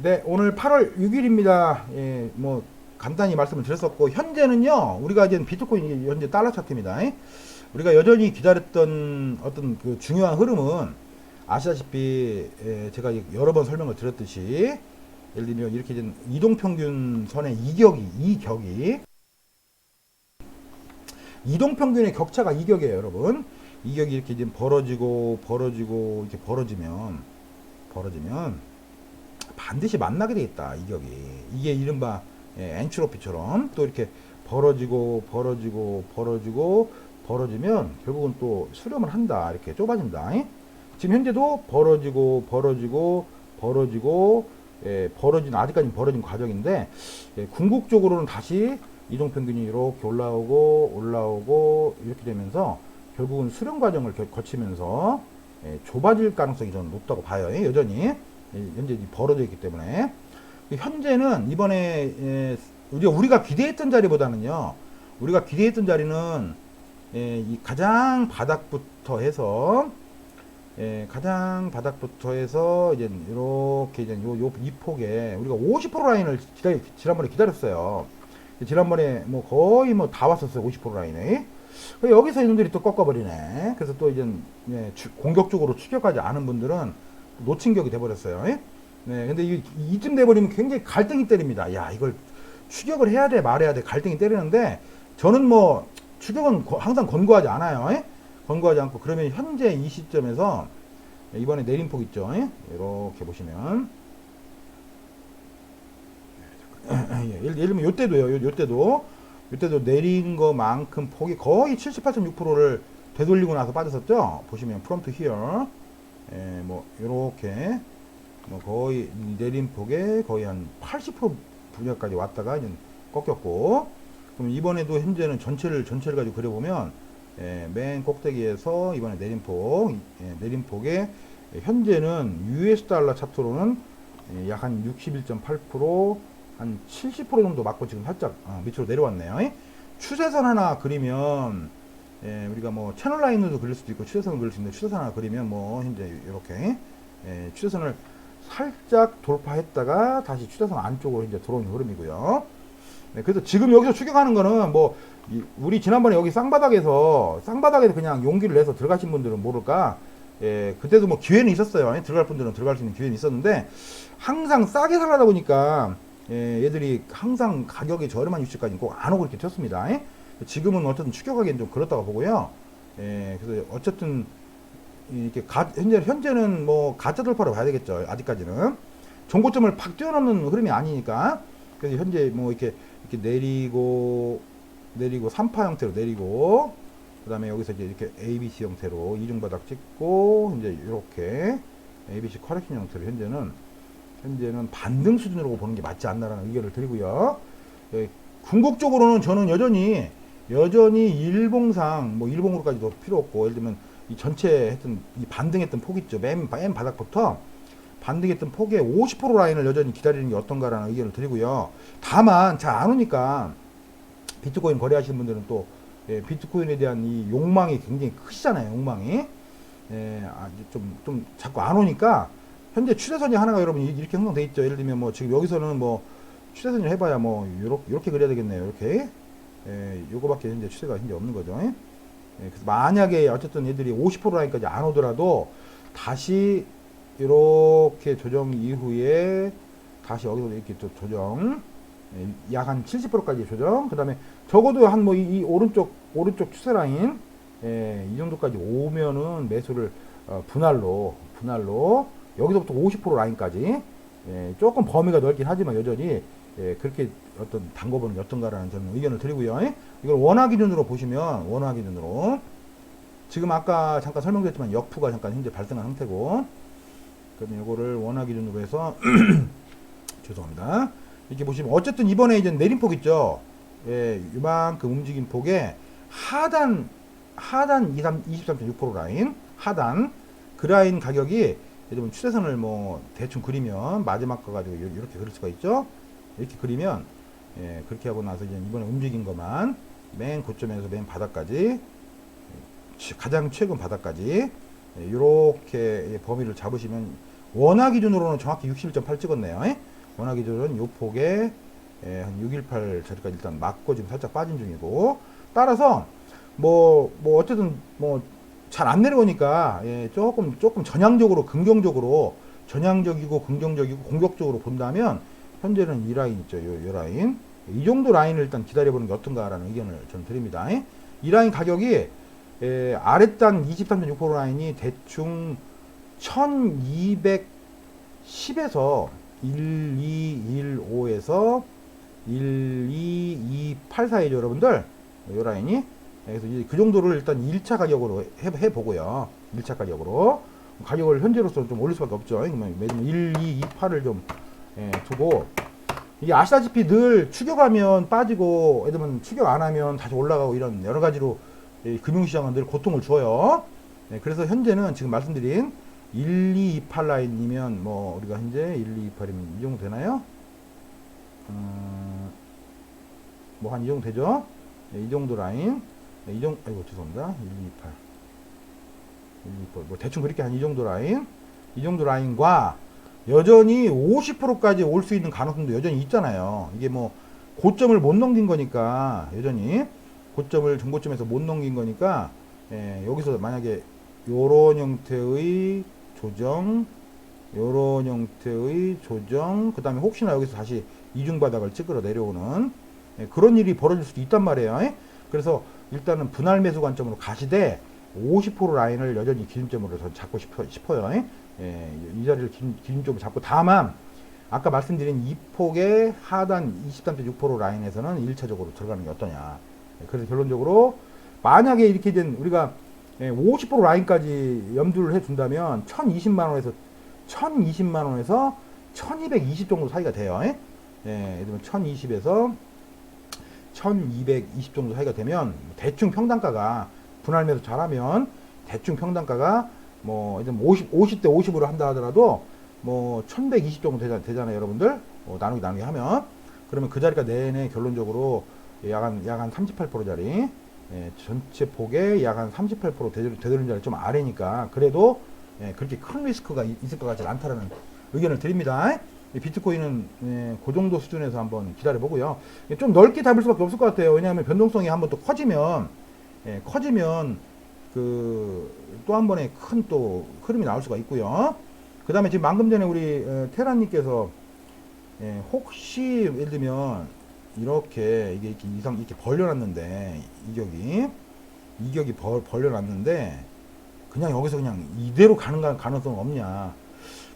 네, 오늘 8월 6일입니다. 예, 뭐 간단히 말씀을 드렸었고 현재는요. 우리가 이제 비트코인이 현재 달러 차트입니다. 예? 우리가 여전히 기다렸던 어떤 그 중요한 흐름은 아시다시피 예, 제가 여러 번 설명을 드렸듯이 예를 들면 이렇게 된 이동 평균 선의 이격이 이격이 이동 평균의 격차가 이격이에요, 여러분. 이격이 이렇게 지금 벌어지고 벌어지고 이렇게 벌어지면 벌어지면 반드시 만나게 되겠다 이격이 이게 이른바 예, 엔트로피처럼 또 이렇게 벌어지고 벌어지고 벌어지고 벌어지면 결국은 또 수렴을 한다 이렇게 좁아진다 잉? 지금 현재도 벌어지고 벌어지고 벌어지고 예, 벌어진 아직까지 벌어진 과정인데 예, 궁극적으로는 다시 이동 평균이 이렇게 올라오고 올라오고 이렇게 되면서 결국은 수렴 과정을 겨- 거치면서 예, 좁아질 가능성이 저는 높다고 봐요. 예, 여전히 예, 현재 이 벌어져 있기 때문에 현재는 이번에 예, 우리가 기대했던 자리보다는요. 우리가 기대했던 자리는 예, 이 가장 바닥부터 해서 예, 가장 바닥부터 해서 이제 이렇게 이제 요, 요, 이 폭에 우리가 50% 라인을 지난번에 기다렸어요. 지난번에 뭐 거의 뭐 다 왔었어요. 50% 라인에. 여기서 이놈들이 또 꺾어버리네. 그래서 또 이제 예, 추- 공격적으로 추격하지 않은 분들은 놓친 격이 돼버렸어요. 예? 네, 근데 이, 이쯤 돼버리면 굉장히 갈등이 때립니다. 야, 이걸 추격을 해야 돼, 말해야 돼, 갈등이 때리는데 저는 뭐 추격은 거- 항상 권고하지 않아요. 예? 권고하지 않고 그러면 현재 이 시점에서 이번에 내림폭 있죠. 예? 이렇게 보시면 예, 예를, 예를 들면 요때도요. 요, 요때도 요때도 내린 것만큼 폭이 거의 78.6%를 되돌리고 나서 빠졌었죠. 보시면 to here 예, 뭐 요렇게 뭐 거의 내린 폭에 거의 한 80% 분야까지 왔다가 이제 꺾였고 그럼 이번에도 현재는 전체를 전체를 가지고 그려보면 예, 맨 꼭대기에서 이번에 내림폭 예, 내림폭에 현재는 US 달러 차트로는 예, 약한 61.8%한 70% 정도 맞고 지금 살짝 어, 밑으로 내려왔네요. 예? 추세선 하나 그리면 예, 우리가 뭐 채널 라인으로도 그릴 수도 있고 추세선을 그릴 수 있는데 추세선 하나 그리면 뭐 현재 이렇게 예, 추세선을 살짝 돌파했다가 다시 추세선 안쪽으로 이제 들어오는 흐름이고요. 네, 그래서 지금 여기서 추격하는 거는 뭐 이- 우리 지난번에 여기 쌍바닥에서 쌍바닥에서 그냥 용기를 내서 들어가신 분들은 모를까. 예, 그때도 뭐 기회는 있었어요. 예, 들어갈 분들은 들어갈 수 있는 기회는 있었는데 항상 싸게 살아다 보니까 예, 얘들이 항상 가격이 저렴한 위치까지 꼭 안 오고 이렇게 튀었습니다. 예? 지금은 어쨌든 추격하기엔 좀 그렇다고 보고요. 예, 그래서 어쨌든 이렇게 가, 현재 현재는 뭐 가짜 돌파로 봐야 되겠죠. 아직까지는 정고점을 팍 뛰어넘는 흐름이 아니니까 그래서 현재 뭐 이렇게 이렇게 내리고 내리고 3파 형태로 내리고 그다음에 여기서 이제 이렇게 ABC 형태로 이중 바닥 찍고 이제 이렇게 ABC 커렉션 형태로 현재는 현재는 반등 수준으로 보는 게 맞지 않나라는 의견을 드리고요. 예, 궁극적으로는 저는 여전히 여전히 일봉상 뭐 일봉으로까지도 필요 없고 예를 들면 이 전체 했던 이 반등했던 폭 있죠. 맨, 맨 바닥부터 반등했던 폭의 50% 라인을 여전히 기다리는 게 어떤가라는 의견을 드리고요. 다만 잘 안 오니까 비트코인 거래하시는 분들은 또 예, 비트코인에 대한 이 욕망이 굉장히 크시잖아요. 욕망이 예, 아, 좀, 좀 자꾸 안 오니까 현재 추세선이 하나가 여러분 이- 이렇게 형성돼 있죠. 예를 들면 뭐 지금 여기서는 뭐 추세선을 해봐야 뭐 요렇게, 요렇게 그려야 되겠네요. 이렇게 예, 요거밖에 현재 추세가 현재 없는 거죠. 예, 그래서 만약에 어쨌든 얘들이 50% 라인까지 안 오더라도 다시 이렇게 조정 이후에 다시 여기서 이렇게 또 조정 약한 70%까지 조정 그 다음에 적어도 한 뭐 이 오른쪽 오른쪽 추세 라인 예, 이 정도까지 오면은 매수를 어, 분할로 분할로 여기서부터 50% 라인까지 예, 조금 범위가 넓긴 하지만 여전히 예, 그렇게 어떤 단거보는 어떤가라는 저는 의견을 드리고요. 예? 이걸 원화 기준으로 보시면 원화 기준으로 지금 아까 잠깐 설명드렸지만 역푸가 잠깐 현재 발생한 상태고 그럼 이거를 원화 기준으로 해서 죄송합니다. 이렇게 보시면 어쨌든 이번에 이제 내림폭 있죠. 예, 이만큼 움직인 폭에 하단 하단 23.6% 라인 하단 그 라인 가격이 예를 들면 추세선을 뭐 대충 그리면 마지막 거 가지고 요- 이렇게 그릴 수가 있죠. 이렇게 그리면 예, 그렇게 하고 나서 이제 이번에 움직인 것만 맨 고점에서 맨 바닥까지 치- 가장 최근 바닥까지 이렇게 범위를 잡으시면 원화 기준으로는 정확히 61.8 찍었네요. 예? 원화 기준은 요 폭에 예, 한618 저기까지 일단 맞고 지금 살짝 빠진 중이고 따라서 뭐뭐 어쨌든 뭐 잘 안 내려오니까 예, 조금 조금 전향적으로 긍정적으로 전향적이고 긍정적이고 공격적으로 본다면 현재는 이 라인 있죠. 요, 요 라인. 이 정도 라인을 일단 기다려보는 게 어떤가라는 의견을 저는 드립니다. 이 라인 가격이 예, 아랫단 23.6% 라인이 대충 1210에서 1215에서 1228 사이죠 여러분들. 요 라인이. 그래서 이제 그 정도를 일단 1차 가격으로 해, 해보고요. 1차 가격으로. 가격을 현재로서 좀 올릴 수 밖에 없죠. 그러면 1228을 좀 예, 두고 이게 아시다시피 늘 추격하면 빠지고 들면 추격 안 하면 다시 올라가고 이런 여러 가지로 이 금융시장은 늘 고통을 줘요 네, 그래서 현재는 지금 말씀드린 1228 라인이면 뭐 우리가 현재 1228이면 이 정도 되나요? 어, 뭐한 이 정도 되죠? 네, 이 정도 라인 네, 이 정도 아이고 죄송합니다 1228 128. 뭐 대충 그렇게 한 이 정도 라인 이 정도 라인과 여전히 50%까지 올 수 있는 가능성도 여전히 있잖아요 이게 뭐 고점을 못 넘긴 거니까 여전히 고점을 중고점에서 못 넘긴 거니까 예, 여기서 만약에 요런 형태의 조정 요런 형태의 조정 그 다음에 혹시나 여기서 다시 이중바닥을 찍으러 내려오는 예, 그런 일이 벌어질 수도 있단 말이에요 예? 그래서 일단은 분할 매수 관점으로 가시되 50% 라인을 여전히 기준점으로 전 잡고 싶어, 싶어요 예? 예, 이 자리를 기준, 기준점으로 잡고 다만 아까 말씀드린 이 폭의 하단 23.6% 라인에서는 1차적으로 들어가는 게 어떠냐 예, 그래서 결론적으로 만약에 이렇게 된 우리가 예, 50% 라인까지 염두를 해준다면 1020만 원에서 1020만 원에서 1220 정도 사이가 돼요. 예, 예, 예를 들면 1020에서 1220 정도 사이가 되면 대충 평단가가 분할 매수 잘하면 대충 평단가가 뭐 들면 50, 50대 50으로 한다 하더라도 뭐 1120 정도 되잖, 되잖아요, 여러분들. 어, 나누기 나누기 하면 그러면 그 자리가 내내 결론적으로 약한 약한 38%짜리 예, 전체 폭의 약 한 38% 되돌, 되돌림 자리 좀 아래니까 그래도 예, 그렇게 큰 리스크가 이- 있을 것 같지 않다라는 의견을 드립니다. 이 비트코인은 예, 그 정도 수준에서 한번 기다려 보고요. 예, 좀 넓게 잡을 수밖에 없을 것 같아요. 왜냐하면 변동성이 한번 또 커지면 예, 커지면 그 또 한 번에 큰또 흐름이 나올 수가 있고요. 그 다음에 지금 방금 전에 우리 어, 테라님께서 예, 혹시 예를 들면 이렇게 이게 이렇게 이상 이렇게 벌려놨는데 이격이 이격이 벌, 벌려놨는데 그냥 여기서 그냥 이대로 가는 가- 가능성 없냐?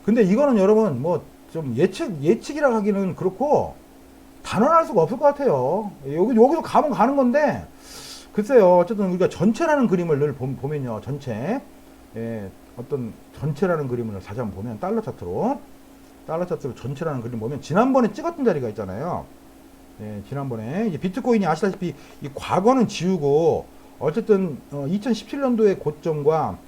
근데 이거는 여러분 뭐 좀 예측 예측이라 하기는 그렇고 단언할 수가 없을 것 같아요. 여기 여기서 가면 가는 건데 글쎄요. 어쨌든 우리가 전체라는 그림을 늘 보- 보면요. 전체 예, 어떤 전체라는 그림을 다시 한번 보면 달러 차트로 달러 차트로 전체라는 그림 보면 지난번에 찍었던 자리가 있잖아요. 예, 지난번에 이제 비트코인이 아시다시피 이 과거는 지우고 어쨌든 어, 2017년도의 고점과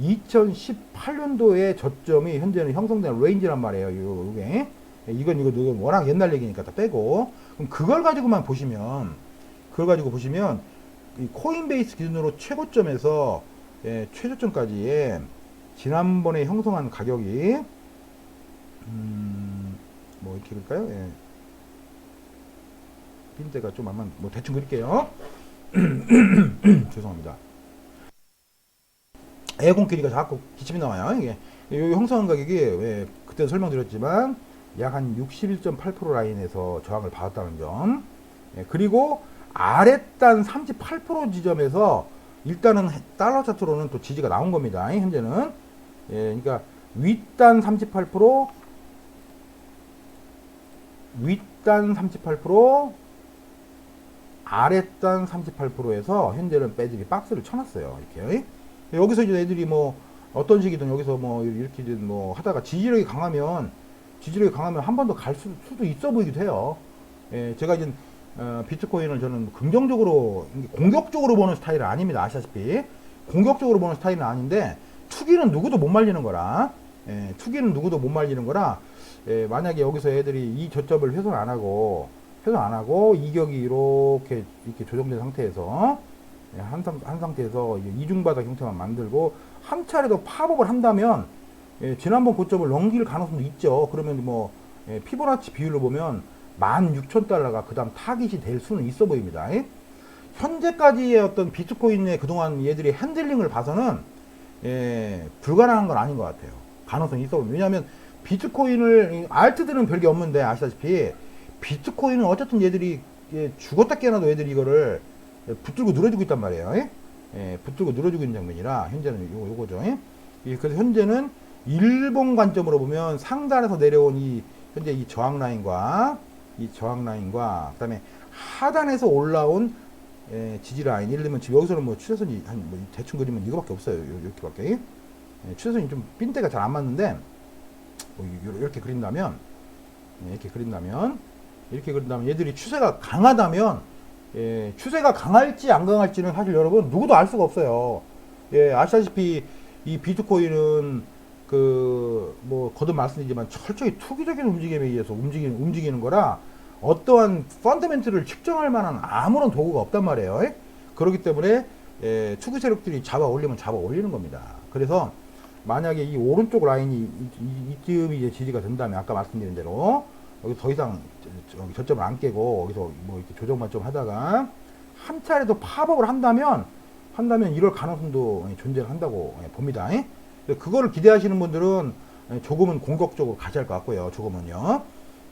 2018년도의 저점이 현재는 형성된 레인지란 말이에요. 요, 요게 예, 이건 이거 이건 워낙 옛날 얘기니까 다 빼고 그럼 그걸 가지고만 보시면 그걸 가지고 보시면 이 코인베이스 기준으로 최고점에서 예, 최저점까지의 지난번에 형성한 가격이 음, 뭐 이렇게 그럴까요? 예. 핀대가 좀 아마 뭐 대충 그릴게요. 죄송합니다. 에어컨 길이가 자꾸 기침이 나와요. 이게 이 형성한 가격이 왜 그때도 설명드렸지만 약 한 61.8% 라인에서 저항을 받았다는 점. 예, 그리고 아랫단 38% 지점에서 일단은 달러 차트로는 또 지지가 나온 겁니다. 현재는 예, 그러니까 윗단 38% 윗단 38% 아랫단 38%에서 현재는 빼들이 박스를 쳐놨어요. 이렇게 여기서 이제 애들이 뭐 어떤 식이든 여기서 뭐 이렇게든 뭐 하다가 지지력이 강하면 지지력이 강하면 한 번 더 갈 수도 있어 보이기도 해요. 예, 제가 이제 어, 비트코인을 저는 긍정적으로 공격적으로 보는 스타일은 아닙니다. 아시다시피 공격적으로 보는 스타일은 아닌데 투기는 누구도 못 말리는 거라 예, 투기는 누구도 못 말리는 거라 예, 만약에 여기서 애들이 이 저점을 훼손 안 하고 훼손 안 하고 이격이 이렇게 이렇게 조정된 상태에서 예, 한, 상, 한 상태에서 이중바닥 형태만 만들고 한 차례 더 팝업을 한다면 예, 지난번 고점을 넘길 가능성도 있죠. 그러면 뭐 예, 피보나치 비율로 보면 16,000달러가 그 다음 타깃이 될 수는 있어 보입니다. 예? 현재까지의 어떤 비트코인의 그동안 얘들이 핸들링을 봐서는 예, 불가능한 건 아닌 것 같아요. 가능성이 있어 보입니다. 왜냐하면 비트코인을 이 알트들은 별게 없는데 아시다시피 비트코인은 어쨌든 얘들이 예, 죽었다 깨어나도 얘들이 이거를 예, 붙들고 늘어주고 있단 말이에요. 예? 예, 붙들고 늘어주고 있는 장면이라 현재는 요거, 요거죠. 예? 예, 그래서 현재는 일본 관점으로 보면 상단에서 내려온 이 현재 이 저항 라인과 이 저항 라인과 그다음에 하단에서 올라온 예, 지지 라인 예를 들면 지금 여기서는 뭐 추세선이 한 뭐 대충 그리면 이거밖에 없어요. 요- 이렇게밖에 예, 추세선이 좀 핀대가 잘 안 맞는데 뭐 이- 이렇게 그린다면 예, 이렇게 그린다면 이렇게 그린다면 얘들이 추세가 강하다면 예, 추세가 강할지 안 강할지는 사실 여러분 누구도 알 수가 없어요. 예, 아시다시피 이 비트코인은 그 뭐 거듭 말씀드리지만 철저히 투기적인 움직임에 의해서 움직이는 움직이는 거라 어떠한 펀더멘트를 측정할 만한 아무런 도구가 없단 말이에요. 예? 그렇기 때문에 예, 투기 세력들이 잡아 올리면 잡아 올리는 겁니다. 그래서 만약에 이 오른쪽 라인이 이, 이, 이 쯤이 이제 지지가 된다면 아까 말씀드린 대로 여기 더 이상 저점을 안 깨고 여기서 뭐 이렇게 조정만 좀 하다가 한 차례 더 팝업을 한다면 한다면 이럴 가능성도 예, 존재한다고 예, 봅니다. 그거를 기대하시는 분들은 예, 조금은 공격적으로 가셔야 할 것 같고요. 조금은요.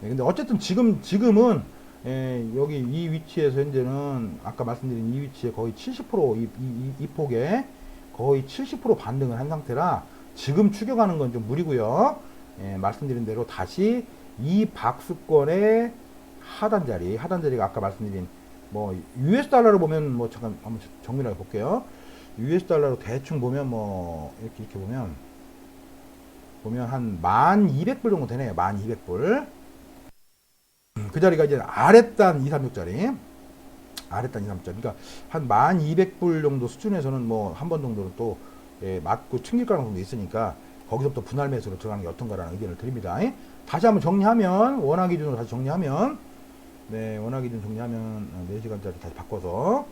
예, 근데 어쨌든 지금 지금은 예, 여기 이 위치에서 현재는 아까 말씀드린 이 위치에 거의 70%이 이, 이, 이 폭에 거의 70% 반등을 한 상태라 지금 추격하는 건 좀 무리고요. 예, 말씀드린 대로 다시 이 박수권의 하단 자리, 하단 자리가 아까 말씀드린 뭐 US 달러로 보면 뭐 잠깐 한번 해 볼게요. US 달러로 대충 보면 뭐 이렇게 이렇게 보면 보면 한 1200불 정도 되네요. 1200불. 그 자리가 이제 아랫단 236짜리. 아랫단 236짜리. 그러니까 한 1200불 정도 수준에서는 뭐 한 번 정도는 또 예, 맞고 튕길 가능성도 있으니까 거기서부터 분할 매수로 들어가는 게 어떤가라는 의견을 드립니다. 예? 다시 한번 정리하면 원화 기준으로 다시 정리하면 네, 원화 기준 정리하면 4시간짜리 다시 바꿔서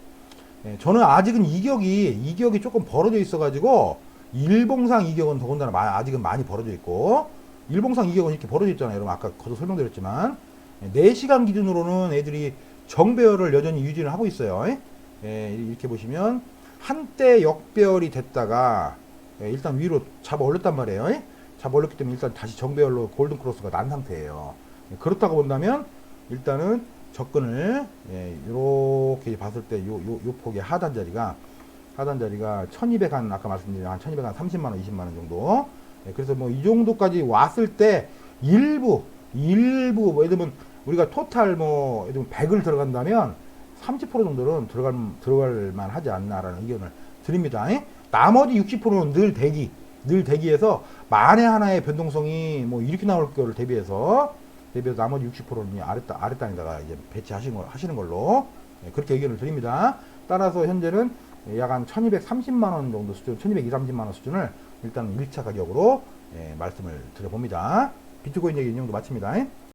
예, 저는 아직은 이격이 이격이 조금 벌어져 있어 가지고 일봉상 이격은 더군다나 마- 아직은 많이 벌어져 있고 일봉상 이격은 이렇게 벌어져 있잖아요. 여러분 아까 거듭 설명드렸지만 예, 4시간 기준으로는 애들이 정배열을 여전히 유지를 하고 있어요. 예? 예, 이렇게 보시면 한때 역배열이 됐다가 예, 일단 위로 잡아 올렸단 말이에요. 예? 잡아 올렸기 때문에 일단 다시 정배열로 골든 크로스가 난 상태예요. 예, 그렇다고 본다면 일단은 접근을 예, 이렇게 봤을 때 요 요 요 폭의 하단 자리가 하단 자리가 1200 한 아까 말씀드린 한 1200 한 30만 원, 20만 원 정도. 예, 그래서 뭐 이 정도까지 왔을 때 일부 일부 뭐 예를 들면 우리가 토탈 뭐 예를 들면 100을 들어간다면 30% 정도는 들어갈 들어갈 만하지 않나라는 의견을 드립니다. 예? 나머지 60%는 늘 대기 늘 대기해서 만에 하나의 변동성이 뭐 이렇게 나올 거를 대비해서 대비해서 나머지 60%는 아랫단 아랫단에다가 이제 배치하시는 걸 하시는 걸로 예, 그렇게 의견을 드립니다. 따라서 현재는 약 한 1230만 원 정도 수준, 1220, 30만 원 수준을 일단 1차 가격으로 예, 말씀을 드려봅니다. 비트코인 얘기 이 정도 마칩니다.